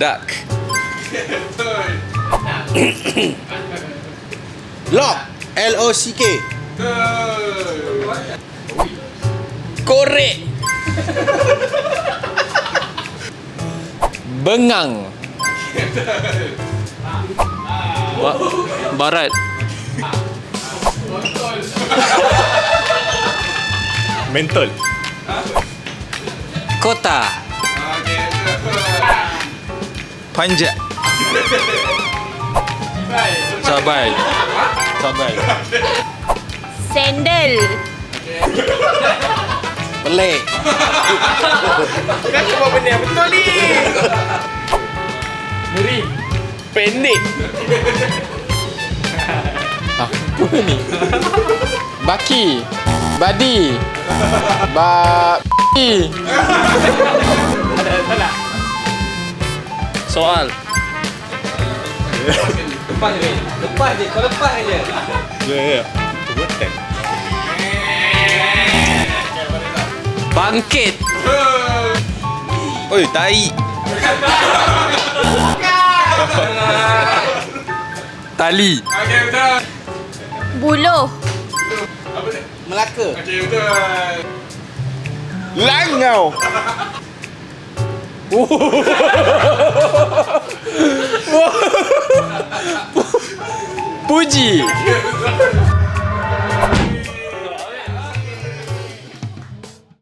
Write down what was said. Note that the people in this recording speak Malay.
Duck. Lock. L-O-C-K. Betul. Korek. Bengang. Ba- barat. Mentol. Kota. Panjat. Sabai. Sabai. Sandal. Pelik. Kan semua benda yang betul ni. Ngeri. Pendek. Apa ni? Baki. Badi. Ba... Soal. Lepas je. Lepas je. Kau lepas je. Ya, ya. What time? Bangkit. Oi, tai. Tali. Okey, betul. Buluh. Apa ni? Melaka. Okey, betul. Langau. Буди!